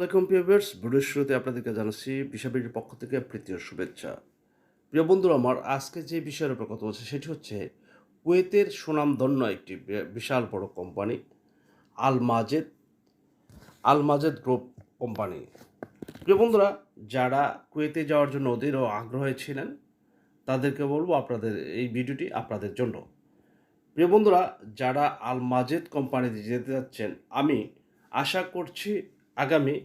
আলাইকুম পিয়ার্স ভিডিওর শুরুতে আপনাদেরকে জানাচ্ছি বিশাবির পক্ষ থেকে প্রীতীয় শুভেচ্ছা। প্রিয় বন্ধুরা, আমার আজকে যে বিষয়ের উপর কথা বলছে সেটি হচ্ছে কুয়েতের সুনামধন্য একটি বিশাল বড় company, Al Majed Al Majed group company. প্রিয় বন্ধুরা, যারা কুয়েতে যাওয়ার জন্য ওদেরও আগ্রহে ছিলেন, তাদেরকে বলব আপনাদের এই ভিডিওটি আপনাদের জন্য। প্রিয় বন্ধুরা, যারা আল মাজেদ কোম্পানিতে যেতে যাচ্ছেন, আমি আশা করছি আগামী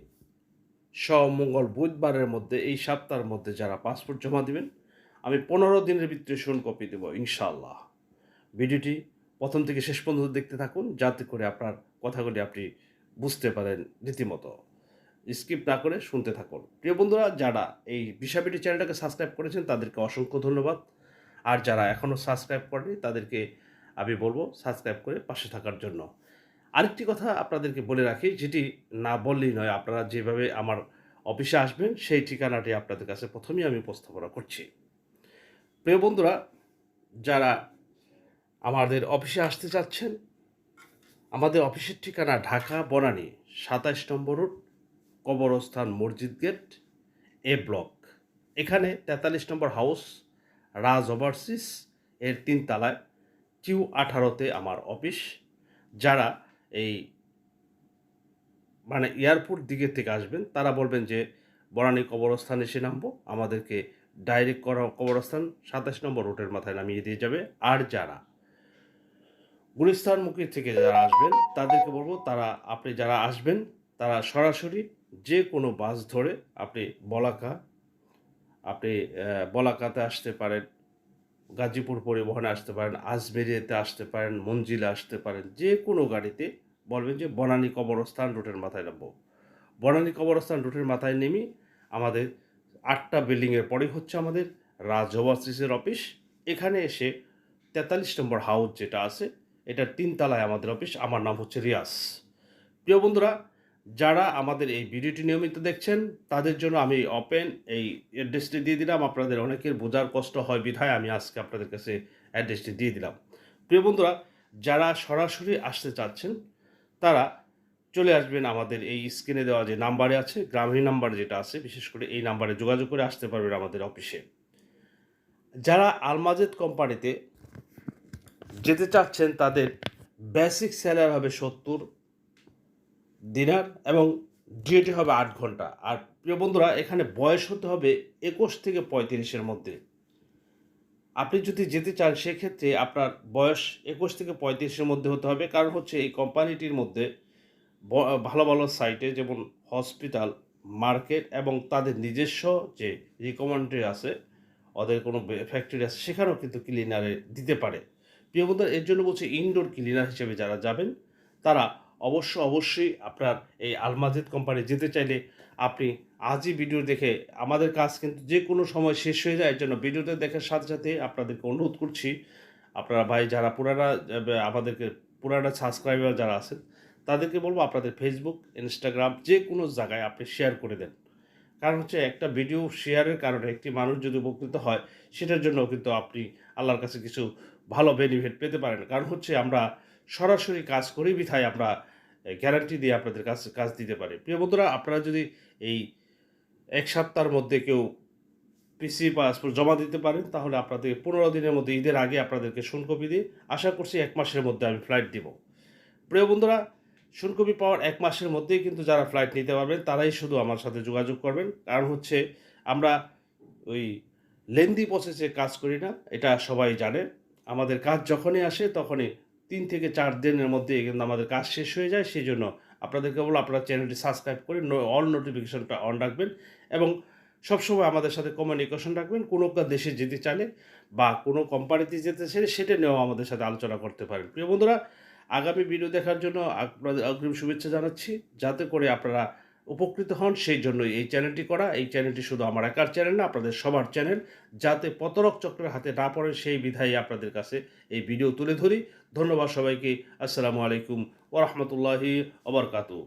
স মঙ্গল, বুধবারের মধ্যে, এই সপ্তাহের মধ্যে যারা পাসপোর্ট জমা দিবেন, আমি পনেরো দিনের ভিতরে শোন কপি দেবো, ইনশাআল্লাহ। ভিডিওটি প্রথম থেকে শেষ পর্যন্ত দেখতে থাকুন, যাতে করে আপনার কথাগুলি আপনি বুঝতে পারেন রীতিমতো। স্কিপ না করে শুনতে থাকুন। প্রিয় বন্ধুরা, যারা এই বিশাবিটি চ্যানেলটাকে সাবস্ক্রাইব করেছেন, তাদেরকে অসংখ্য ধন্যবাদ। আর যারা এখনও সাবস্ক্রাইব করেনি তাদেরকে আমি বলব সাবস্ক্রাইব করে পাশে থাকার জন্য। আরেকটি কথা আপনাদেরকে বলে রাখি, যেটি না বললেই নয়, আপনারা যেভাবে আমার অফিসে আসবেন, সেই ঠিকানাটি আপনাদের কাছে প্রথমেই আমি উপস্থাপনা করছি। প্রিয় বন্ধুরা, যারা আমাদের অফিসে আসতে চাচ্ছেন, আমাদের অফিসের ঠিকানা ঢাকা বনানী, সাতাইশ নম্বর রোড, কবরস্থান মসজিদ গেট, এ ব্লক। এখানে তেতাল্লিশ নম্বর হাউস, রাজ ওভারসিস, এর তিনতলায় কিউ আঠারোতে আমার অফিস। যারা এই মানে এয়ারপোর্ট দিকের থেকে আসবেন, তারা বলবেন যে বরানী কবরস্থান এসে নামবো, আমাদেরকে ডাইরেক্ট করা কবরস্থান সাতাশ নম্বর রোডের মাথায় নামিয়ে দিয়ে যাবে। আর যারা গুলিস্তানমুখী থেকে যারা আসবেন, তাদেরকে বলব তারা, আপনি যারা আসবেন, তারা সরাসরি যে কোনো বাস ধরে আপনি বলাকা, আপনি বলাকাতে আসতে পারেন, গাজীপুর পরিবহনে আসতে পারেন আজমেরিয়াতে আসতে পারেন, মঞ্জিলে আসতে পারেন, যে কোনো গাড়িতে বলবেন যে বনানী কবরস্থান রুটের মাথায় নামবো। বনানী কবরস্থান রুটের মাথায় নেমে আমাদের আটটা বিল্ডিংয়ের পরেই হচ্ছে আমাদের রাজ ওভারসিসের অফিস। এখানে এসে তেতাল্লিশ নম্বর হাউস যেটা আছে, এটার তিনতলায় আমাদের অফিস। আমার নাম হচ্ছে রিয়াস প্রিয় বন্ধুরা, যারা আমাদের এই ভিডিওটি নিয়মিত দেখছেন, তাদের জন্য আমি ওপেন এই অ্যাড্রেসটি দিয়ে দিলাম। আপনাদের অনেকের বোঝার কষ্ট হয় বিধায় আমি আজকে আপনাদের কাছে অ্যাড্রেসটি দিয়ে দিলাম। প্রিয় বন্ধুরা, যারা সরাসরি আসতে চাচ্ছেন তারা চলে আসবেন আমাদের এই স্ক্রিনে দেওয়া যে নাম্বারে আছে, গ্রামীণ নাম্বার যেটা আছে, বিশেষ করে এই নাম্বারে যোগাযোগ করে আসতে পারবেন আমাদের অফিসে যারা আলমাজেদ কোম্পানিতে যেতে চাচ্ছেন, তাদের বেসিক স্যালারি হবে সত্তর দিনার এবং ডিউটি হবে আট ঘণ্টা। আর প্রিয় বন্ধুরা, এখানে বয়স হতে হবে একুশ থেকে পঁয়ত্রিশের মধ্যে। আপনি যদি যেতে চান, সেক্ষেত্রে আপনার বয়স একুশ থেকে পঁয়ত্রিশের মধ্যে হতে হবে। কারণ হচ্ছে, এই কোম্পানিটির মধ্যে ভালো ভালো সাইটে যেমন হসপিটাল, মার্কেট এবং তাদের নিজস্ব যে রিকমেন্ডারি আছে, ওদের কোনো ফ্যাক্টরি আছে, সেখানেও কিন্তু ক্লিনারে দিতে পারে। প্রিয় বন্ধুরা, এর জন্য বলছি, ইনডোর ক্লিনার হিসেবে যারা যাবেন, তারা অবশ্য অবশ্যই আপনার এই আলমাজিদ কোম্পানি যেতে চাইলে আপনি আজই ভিডিও দেখে আমাদের কাজ কিন্তু যে কোনো সময় শেষ হয়ে যায় জন্য ভিডিওতে দেখার সাথে সাথে আপনাদেরকে অনুরোধ করছি। আপনারা ভাই যারা পুরানা, আমাদেরকে পুরানা সাবস্ক্রাইবার যারা আছেন, তাদেরকে বলব আপনাদের ফেসবুক ইনস্টাগ্রাম যে কোনো জায়গায় আপনি শেয়ার করে দেন। কারণ হচ্ছে একটা ভিডিও শেয়ারের কারণে একটি মানুষ যদি উপকৃত হয়, সেটার জন্য কিন্তু আপনি আল্লাহর কাছে কিছু ভালো বেনিফিট পেতে পারেন। কারণ হচ্ছে আমরা সরাসরি কাজ করি বিথায় আমরা গ্যারান্টি দিয়ে আপনাদের কাছে, কাজ দিতে পারে। প্রিয় বন্ধুরা, আপনারা যদি এই এক সপ্তাহের মধ্যে কেউ পিসি পাসপোর্ট জমা দিতে পারেন, তাহলে আপনাদের পনেরো দিনের মধ্যে, ঈদের আগে আপনাদেরকে শুনকপি দিয়ে আশা করছি এক মাসের মধ্যে আমি ফ্লাইট দিব। প্রিয় বন্ধুরা শুনকপি পাওয়ার এক মাসের মধ্যেই কিন্তু যারা ফ্লাইট নিতে পারবেন, তারাই শুধু আমার সাথে যোগাযোগ করবেন। কারণ হচ্ছে, আমরা ওই লেন্দি প্রসেসে কাজ করি না, এটা সবাই জানে। আমাদের কাজ যখনই আসে, তখনই তিন থেকে চার দিনের মধ্যে কিন্তু আমাদের কাজ শেষ হয়ে যায়। সেই জন্য আপনাদেরকে বলো আপনারা চ্যানেলটি সাবস্ক্রাইব করে অল নোটিফিকেশনটা অন রাখবেন এবং সবসময় আমাদের সাথে কমিউনিকেশন রাখবেন। কোনো দেশে যেতে চাইলে বা কোনো কোম্পানিতে যেতে চাইলে সেটা নিয়েও আমাদের সাথে আলোচনা করতে পারেন। প্রিয় বন্ধুরা, আগামী ভিডিও দেখার জন্য আপনাদের অগ্রিম শুভেচ্ছা জানাচ্ছি। যাতে করে আপনারা উপকৃত হন, সেই জন্যই এই চ্যানেলটি করা। এই চ্যানেলটি শুধু আমার একার চ্যানেল না, আপনাদের সবার চ্যানেল। যাতে পতরক চক্রের হাতে না পড়ে, সেই বিধায় আপনাদের কাছে এই ভিডিও তুলে ধরি। ধন্যবাদ সবাইকে। আসসালামু আলাইকুম ওরহমতুল্লাহি ওবরকাতু